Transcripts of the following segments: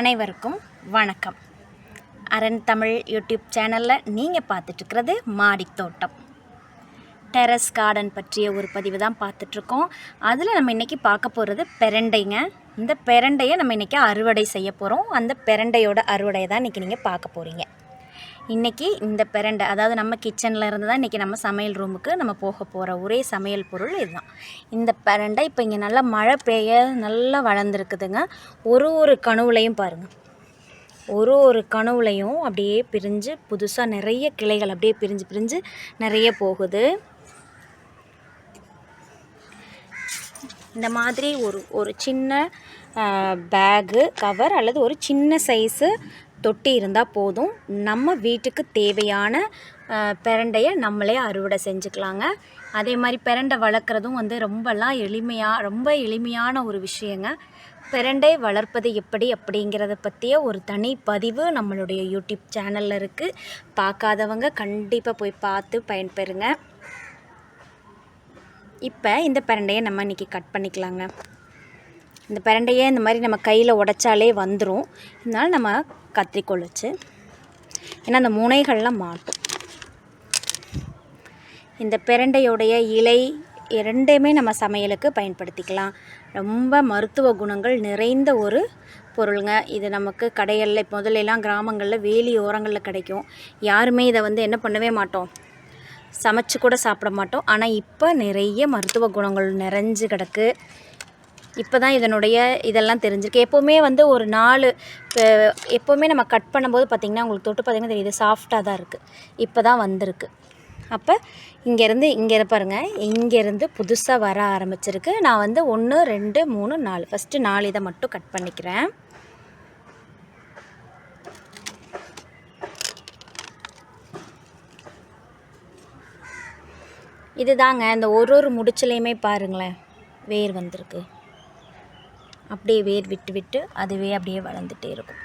அனைவருக்கும் வணக்கம். அரண் தமிழ் யூடியூப் சேனலில் நீங்கள் பார்த்துட்ருக்கிறது மாடித் தோட்டம். டெரஸ் கார்டன் பற்றிய ஒரு பதிவு தான் பார்த்துட்ருக்கோம். அதில் நம்ம இன்றைக்கி பார்க்க போகிறது பெரண்டைங்க. இந்த பெரண்டையை நம்ம இன்றைக்கி அறுவடை செய்ய போகிறோம் அந்த பெரண்டையோட அறுவடையை தான் இன்றைக்கி நீங்கள் பார்க்க போகிறீங்க இன்றைக்கி இந்த பெரண்டை அதாவது நம்ம கிச்சனில் இருந்து தான் இன்றைக்கி நம்ம சமையல் ரூமுக்கு நம்ம போக போகிற ஒரே சமையல் பொருள் இதுதான். இந்த பெரண்டை இப்போ இங்கே நல்லா மழை பெய்ய நல்லா வளர்ந்துருக்குதுங்க. ஒரு ஒரு கனவுலையும் பாருங்கள் ஒரு ஒரு கனவுலையும் அப்படியே பிரிஞ்சு புதுசாக நிறைய கிளைகள் அப்படியே பிரிஞ்சு பிரிஞ்சு நிறைய போகுது. இந்த மாதிரி ஒரு ஒரு சின்ன பேகு கவர் அல்லது ஒரு சின்ன சைஸு தொட்டி இருந்தால் போதும். நம்ம வீட்டுக்கு தேவையான பிரண்டையை நம்மளே அறுவடை செஞ்சுக்கலாங்க. அதே மாதிரி பிரண்டை வளர்க்குறதும் வந்து ரொம்பலாம் எளிமையாக ரொம்ப எளிமையான ஒரு விஷயங்க. பிரண்டை வளர்ப்பது எப்படி அப்படிங்கிறத பற்றிய ஒரு தனி பதிவு நம்மளுடைய யூடியூப் சேனலில் இருக்குது பார்க்காதவங்க கண்டிப்பாக போய் பார்த்து பயன்பெறுங்க. இப்போ இந்த பிரண்டையை நம்ம இன்றைக்கி கட் பண்ணிக்கலாங்க. இந்த பிரண்டையை இந்த மாதிரி நம்ம கையில் உடைச்சாலே வந்துடும் இதனால் நம்ம கத்திரிக்கோல் வச்சு ஏன்னா அந்த முனைகள்லாம் மாட்டும். இந்த பிரண்டையுடைய இலை இரண்டையுமே நம்ம சமையலுக்கு பயன்படுத்திக்கலாம். ரொம்ப மருத்துவ குணங்கள் நிறைந்த ஒரு பொருளுங்க. இது நமக்கு கடைகளில் முதல்லலாம் கிராமங்களில் வேலி ஓரங்களில் கிடைக்கும். யாருமே இதை வந்து என்ன பண்ணவே மாட்டோம். சமைச்சு கூட சாப்பிட மாட்டோம். ஆனால் இப்போ நிறைய மருத்துவ குணங்கள் நிறைஞ்சு கிடக்கு. இப்போ தான் இதனுடைய இதெல்லாம் தெரிஞ்சிருக்கு. எப்போவுமே வந்து ஒரு நாலு இப்போ எப்போவுமே நம்ம கட் பண்ணும்போது பார்த்திங்கன்னா உங்களுக்கு தொட்டு பார்த்திங்கன்னா தெரியுது சாஃப்டாக தான் இருக்குது இப்போ தான் வந்திருக்கு. அப்போ இங்கேருந்து இங்கே பாருங்கள் இங்கேருந்து புதுசாக வர ஆரம்பிச்சிருக்கு. நான் வந்து ஒன்று ரெண்டு மூணு நாலு. ஃபஸ்ட்டு நாலு இதை மட்டும் கட் பண்ணிக்கிறேன். இதுதாங்க இந்த ஒரு ஒரு முடிச்சுலையுமே பாருங்களேன் வேர் வந்திருக்கு. அப்படியே வேர் விட்டு விட்டு அதுவே அப்படியே வளர்ந்துட்டே இருக்கும்.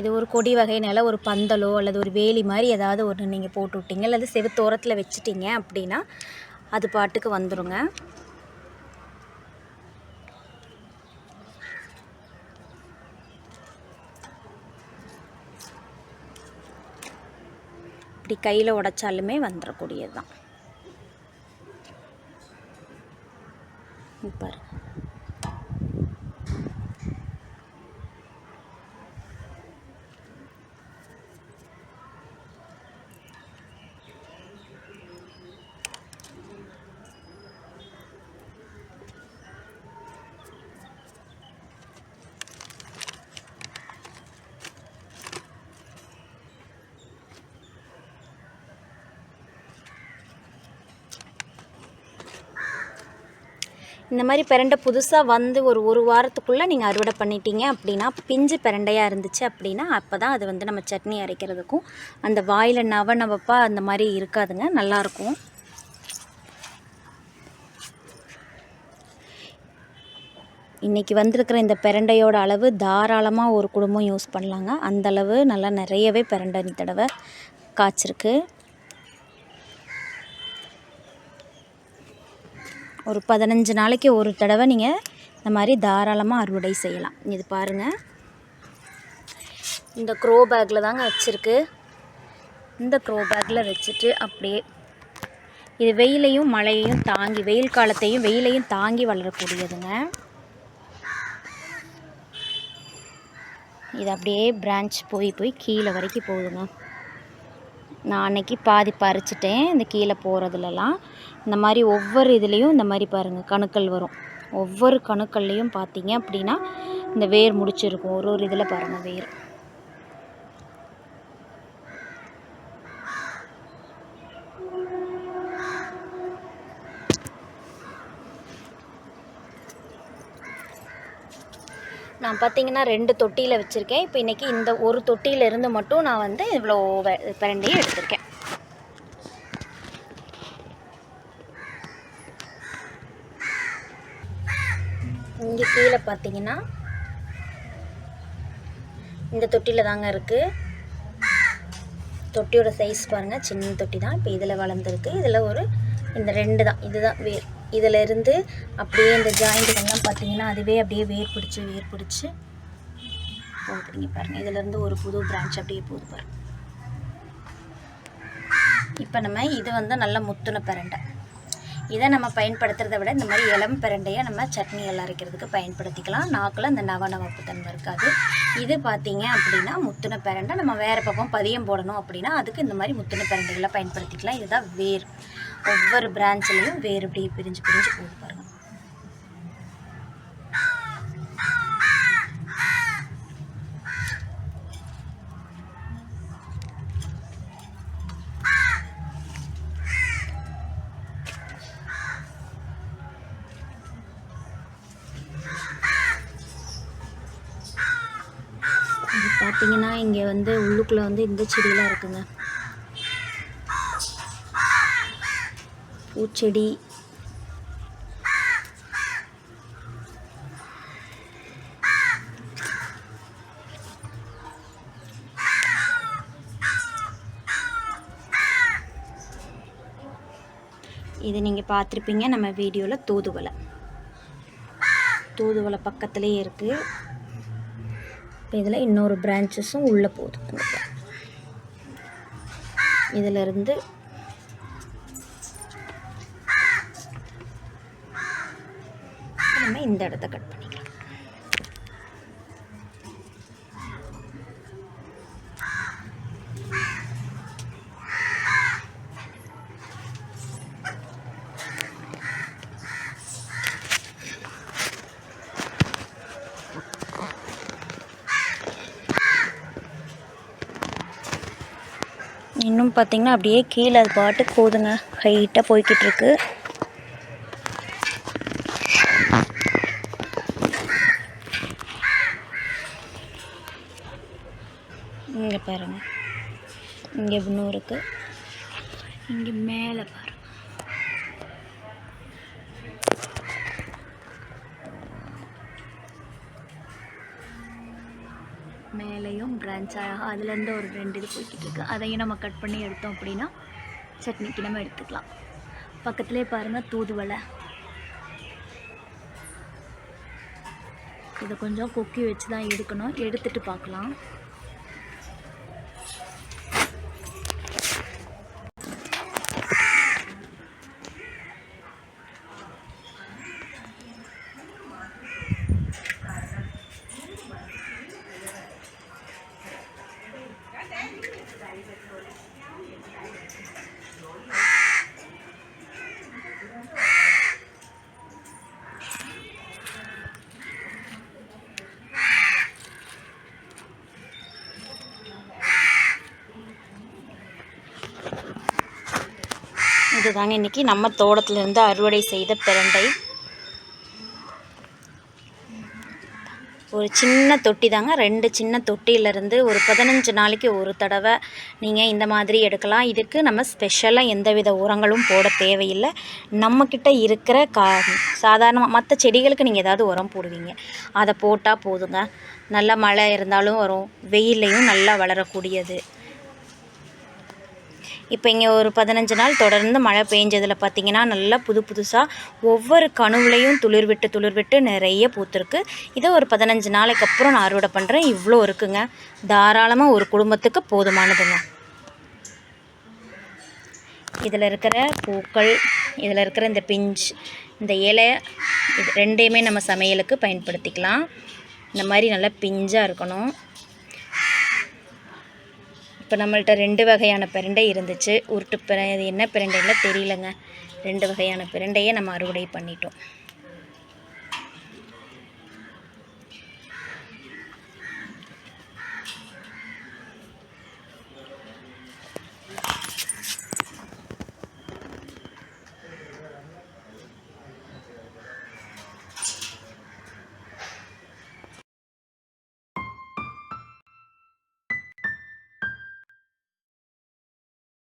இது ஒரு கொடி வகையினால் ஒரு பந்தலோ அல்லது ஒரு வேலி மாதிரி ஏதாவது ஒன்று நீங்கள் போட்டு விட்டீங்க. அல்லது செவுத்தோரத்தில் வச்சுட்டீங்க அப்படின்னா அது பாட்டுக்கு வந்துடுங்க இப்படி கையில் உடைச்சாலுமே வந்துடக்கூடியது தான் பாரு இந்த மாதிரி பிரண்டை புதுசாக வந்து ஒரு ஒரு வாரத்துக்குள்ளே நீங்கள் அறுவடை பண்ணிட்டீங்க அப்படின்னா பிஞ்சு பிரண்டையாக இருந்துச்சு அப்படின்னா அப்போ தான் அது வந்து நம்ம சட்னி அரைக்கிறதுக்கும் அந்த வாயில் நவ நவப்பாக அந்த மாதிரி இருக்காதுங்க நல்லாயிருக்கும். இன்றைக்கி வந்திருக்கிற இந்த பிரண்டையோட அளவு தாராளமாக ஒரு குடும்பம் யூஸ் பண்ணலாங்க. அந்த அளவு நல்லா நிறையவே பிரண்டை தடவை காய்ச்சிருக்கு. ஒரு பதினஞ்சு நாளைக்கு ஒரு தடவை நீங்கள் இந்த மாதிரி தாராளமாக அறுவடை செய்யலாம். இது பாருங்கள் இந்த க்ரோ பேக்கில் தாங்க வச்சுருக்கு. இந்த க்ரோ பேக்கில் வச்சுட்டு அப்படியே இது வெயிலையும் மழையையும் தாங்கி வெயில் காலத்தையும் வெயிலையும் தாங்கி வளரக்கூடியதுங்க. இது அப்படியே பிரான்ச் போய் போய் கீழே வரைக்கும் போகுதுங்க. நான் அன்னைக்கு பாதி பறிச்சிட்டேன் இந்த கீழே போகிறதுலலாம் இந்த மாதிரி ஒவ்வொரு இதுலேயும் இந்த மாதிரி பாருங்கள் கணுக்கள் வரும். ஒவ்வொரு கணுக்கள்லேயும் பார்த்தீங்க அப்படின்னா இந்த வேர் முடிச்சிருக்கும். ஒரு ஒரு இதில் பாருங்கள் வேர். பார்த்தீங்கன்னா ரெண்டு தொட்டியில் வச்சுருக்கேன். இப்போ இன்றைக்கி இந்த ஒரு தொட்டியில இருந்து மட்டும் நான் வந்து இவ்வளோ பிரண்டையும் எடுத்திருக்கேன். இங்கே கீழே பார்த்தீங்கன்னா இந்த தொட்டியில் தாங்க இருக்குது தொட்டியோட சைஸ் பாருங்கள் சின்ன தொட்டி தான். இப்போ இதில் வளர்ந்துருக்கு. இதில் ஒரு இந்த ரெண்டு தான். இதுதான் வேர் இதிலிருந்து அப்படியே இந்த ஜாயிண்ட்டுகள்லாம் பார்த்தீங்கன்னா அதுவே அப்படியே வேர் பிடிச்சி வேர் பிடிச்சி. போகுதுங்க பாருங்கள் இதிலேருந்து ஒரு புது பிரான்ச் அப்படியே போகுது பாருங்கள் இப்போ நம்ம இது வந்து நல்ல முத்துன பிரண்டை. இதை நம்ம பயன்படுத்துகிறத விட இந்த மாதிரி இளம் பிரண்டையை நம்ம சட்னி எல்லாம் அரைக்கிறதுக்கு பயன்படுத்திக்கலாம். நாக்கில் இந்த நவநவப்பு தன்மை இருக்காது. இது பார்த்தீங்க அப்படின்னா முத்துன பிரண்டை. நம்ம வேறு பக்கம் பதியம் போடணும் அப்படின்னா அதுக்கு இந்த மாதிரி முத்துன பிரண்டைகளை பயன்படுத்திக்கலாம். இதுதான் வேர். ஒவ்வொரு பிரான்ச்லேயும் வேறு இப்படி பிரிஞ்சு பிரிஞ்சு போகுது பாருங்க. பார்த்தீங்கன்னா இங்கே வந்து உள்ளுக்குள்ளே வந்து இந்த செடியெலாம் இருக்குங்க. பூச்செடி. இது நீங்கள் பார்த்துருப்பீங்க. நம்ம வீடியோவில் தூதுவளை தூதுவளை பக்கத்துலேயே இருக்குது இப்போ இதில் இன்னொரு பிரான்ச்சஸும் உள்ளே போகுது. இதிலிருந்து நம்ம இந்த இடத்த கட் பண்ணிக்கலாம். இன்னும் பார்த்தீங்கன்னா அப்படியே கீழே அது கோதுங்க ஹைட்டாக போய்கிட்டு இருக்கு. இங்கே பாருங்கள் இங்கே இன்னும் இருக்குது இங்கே மேலே பாருங்க. மேலேயும் பிரான்ச் அழகாக அதுலேருந்து ஒரு ரெண்டு இது போய்கிட்டு இருக்கு. அதையும் நம்ம கட் பண்ணி எடுத்தோம் அப்படின்னா சட்னிக்கு நம்ம எடுத்துக்கலாம். பக்கத்துலேயே பாருங்கள் தூதுவலை இதை கொஞ்சம் கொக்கி வச்சு தான் எடுக்கணும். எடுத்துட்டு பார்க்கலாம். இதுதாங்க இன்றைக்கி நம்ம தோட்டத்திலேருந்து அறுவடை செய்த பிரண்டை. ஒரு சின்ன தொட்டி தாங்க ரெண்டு சின்ன தொட்டியிலேருந்து ஒரு பதினஞ்சு நாளைக்கு ஒரு தடவை நீங்கள் இந்த மாதிரி எடுக்கலாம். இதுக்கு நம்ம ஸ்பெஷலாக எந்தவித உரங்களும் போட தேவையில்லை. நம்மக்கிட்ட இருக்கிற கா சாதாரணமாக மற்ற செடிகளுக்கு நீங்கள் ஏதாவது உரம் போடுவீங்க. அதை போட்டால் போதுங்க. நல்ல மழை இருந்தாலும் வரும். வெயில்லையும் நல்லா வளரக்கூடியது. இப்போ இங்கே ஒரு பதினஞ்சு நாள் தொடர்ந்து மழை பெஞ்சதில் பார்த்தீங்கன்னா நல்லா புது புதுசாக ஒவ்வொரு கணுவுலையும் துளிர் விட்டு துளிர் விட்டு நிறைய பூத்துருக்கு. இதை ஒரு பதினஞ்சு நாளைக்கு அப்புறம் நான் அறுவடை பண்ணுறேன் இவ்வளோ இருக்குங்க. தாராளமாக ஒரு குடும்பத்துக்கு போதுமானதுங்க. இதில் இருக்கிற பூக்கள் இதில் இருக்கிற இந்த பிஞ்ச் இந்த இலை இது ரெண்டையுமே நம்ம சமையலுக்கு பயன்படுத்திக்கலாம். இந்த மாதிரி நல்லா பிஞ்சாக இருக்கணும். இப்போ நம்மள்ட்ட ரெண்டு வகையான பிரண்டை இருந்துச்சு. உருட்டு பிர இது என்ன பிரண்டைன்னு தெரியலங்க. ரெண்டு வகையான பிரண்டையை நம்ம அறுவடை பண்ணிட்டோம்.